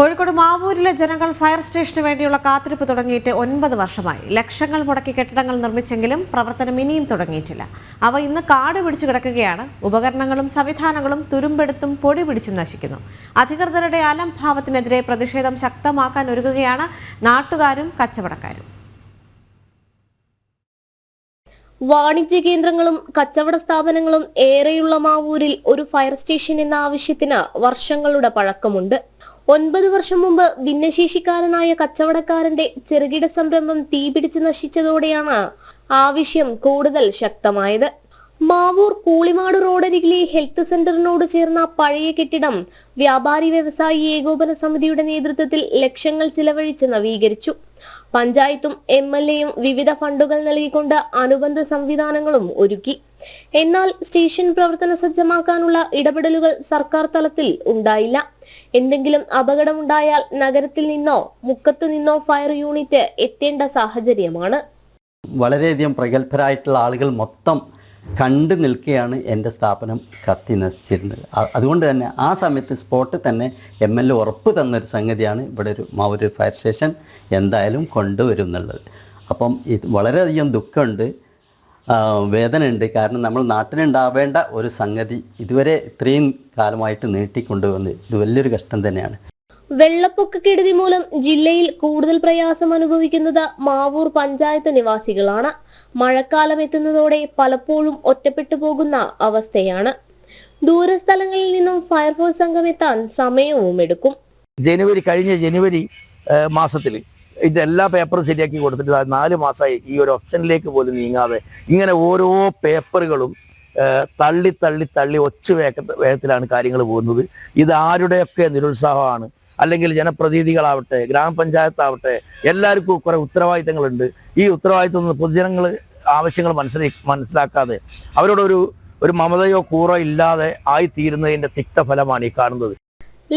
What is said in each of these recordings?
കോഴിക്കോട് മാവൂരിലെ ജനങ്ങൾ ഫയർ സ്റ്റേഷന് വേണ്ടിയുള്ള കാത്തിരിപ്പ് തുടങ്ങിയിട്ട് ഒൻപത് വർഷമായി. ലക്ഷങ്ങൾ മുടക്കി കെട്ടിടങ്ങൾ നിർമ്മിച്ചെങ്കിലും പ്രവർത്തനം ഇനിയും തുടങ്ങിയിട്ടില്ല. അവ ഇന്ന് കാട് പിടിച്ചു കിടക്കുകയാണ്. ഉപകരണങ്ങളും സംവിധാനങ്ങളും തുരുമ്പെടുത്തും പൊടി പിടിച്ചും നശിക്കുന്നു. അധികൃതരുടെ അലംഭാവത്തിനെതിരെ പ്രതിഷേധം ശക്തമാക്കാൻ ഒരുങ്ങുകയാണ് നാട്ടുകാരും കച്ചവടക്കാരും. വാണിജ്യ കേന്ദ്രങ്ങളും കച്ചവട സ്ഥാപനങ്ങളും ഏറെയുള്ള മാവൂരിൽ ഒരു ഫയർ സ്റ്റേഷൻ എന്ന ആവശ്യത്തിന് വർഷങ്ങളുടെ പഴക്കമുണ്ട്. ഒൻപത് വർഷം മുമ്പ് ഭിന്നശേഷിക്കാരനായ കച്ചവടക്കാരന്റെ ചെറുകിട സംരംഭം തീപിടിച്ച് നശിച്ചതോടെയാണ് ആവശ്യം കൂടുതൽ ശക്തമായത്. മാവൂർ കൂളിമാട് റോഡരികിലെ ഹെൽത്ത് സെന്ററിനോട് ചേർന്ന പഴയ കെട്ടിടം വ്യാപാരി വ്യവസായി ഏകോപന സമിതിയുടെ നേതൃത്വത്തിൽ ലക്ഷങ്ങൾ ചിലവഴിച്ച് നവീകരിച്ചു. പഞ്ചായത്തും എം എൽ എയും വിവിധ ഫണ്ടുകൾ നൽകിക്കൊണ്ട് അനുബന്ധ സംവിധാനങ്ങളും ഒരുക്കി. എന്നാൽ സ്റ്റേഷൻ പ്രവർത്തന സജ്ജമാക്കാനുള്ള ഇടപെടലുകൾ സർക്കാർ തലത്തിൽ ഉണ്ടായില്ല. എന്തെങ്കിലും അപകടമുണ്ടായാൽ നഗരത്തിൽ നിന്നോ മുക്കത്തു നിന്നോ ഫയർ യൂണിറ്റ് എത്തേണ്ട സാഹചര്യമാണ്. വളരെയധികം പ്രഗത്ഭരായിട്ടുള്ള ആളുകൾ മൊത്തം കണ്ടു നിൽക്കുകയാണ് എന്റെ സ്ഥാപനം കത്തി നശിച്ചിരുന്നത് അതുകൊണ്ട് തന്നെ ആ സമയത്ത് സ്പോട്ടിൽ തന്നെ എം എൽ എ ഉറപ്പ് തന്നൊരു സംഗതിയാണ് ഇവിടെ ഒരു മാവൂര് ഫയർ സ്റ്റേഷൻ എന്തായാലും കൊണ്ടുവരും എന്നുള്ളത്. അപ്പം ഇത് വളരെയധികം ദുഃഖമുണ്ട് വേദനയുണ്ട്. കാരണം നമ്മൾ നാട്ടിലുണ്ടാവേണ്ട ഒരു സംഗതി ഇതുവരെ ഇത്രയും കാലമായിട്ട് നീട്ടിക്കൊണ്ടുവന്ന് ഇത് വലിയൊരു കഷ്ടം തന്നെയാണ്. വെള്ളപ്പൊക്കക്കെടുതി മൂലം ജില്ലയിൽ കൂടുതൽ പ്രയാസം അനുഭവിക്കുന്നത് മാവൂർ പഞ്ചായത്ത് നിവാസികളാണ്. മഴക്കാലം എത്തുന്നതോടെ പലപ്പോഴും ഒറ്റപ്പെട്ടു പോകുന്ന അവസ്ഥയാണ്. ദൂരസ്ഥലങ്ങളിൽ നിന്നും ഫയർഫോഴ്സ് സംഘം എത്താൻ സമയവും എടുക്കും. ജനുവരി കഴിഞ്ഞ ജനുവരി മാസത്തിൽ ഇതെല്ലാ പേപ്പറും ശരിയാക്കി കൊടുത്തിട്ട് നാല് മാസമായി ഈ ഒരു ഓപ്ഷനിലേക്ക് പോലും നീങ്ങാതെ ഇങ്ങനെ ഓരോ പേപ്പറുകളും തള്ളി തള്ളി തള്ളി ഒച്ച വേഗ വേഗത്തിലാണ് കാര്യങ്ങൾ പോകുന്നത്. ഇത് ആരുടെയൊക്കെ നിരുത്സാഹമാണ്? അല്ലെങ്കിൽ ജനപ്രതിനിധികളാവട്ടെ ഗ്രാമപഞ്ചായത്താവട്ടെ എല്ലാവർക്കും കുറെ ഉത്തരവാദിത്തങ്ങളുണ്ട്. ഈ ഉത്തരവാദിത്തം നിന്ന് പൊതുജനങ്ങൾ ആവശ്യങ്ങൾ മനസ്സിലാ മനസ്സിലാക്കാതെ അവരോടൊരു ഒരു മമതയോ കൂറോ ഇല്ലാതെ ആയിത്തീരുന്നതിന്റെ തിക്തഫലമാണ് ഈ കാണുന്നത്.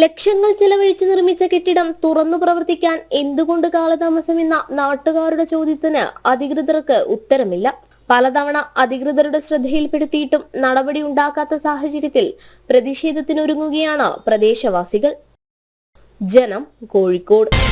ലക്ഷങ്ങൾ ചെലവഴിച്ച് നിർമ്മിച്ച കെട്ടിടം തുറന്നു പ്രവർത്തിക്കാൻ എന്തുകൊണ്ട് കാലതാമസമെന്ന നാട്ടുകാരുടെ ചോദ്യത്തിന് അധികൃതർക്ക് ഉത്തരമില്ല. പലതവണ അധികൃതരുടെ ശ്രദ്ധയിൽപ്പെടുത്തിയിട്ടും നടപടി ഉണ്ടാക്കാത്ത സാഹചര്യത്തിൽ പ്രതിഷേധത്തിനൊരുങ്ങുകയാണ് പ്രദേശവാസികൾ. ജനം കോഴിക്കോട്.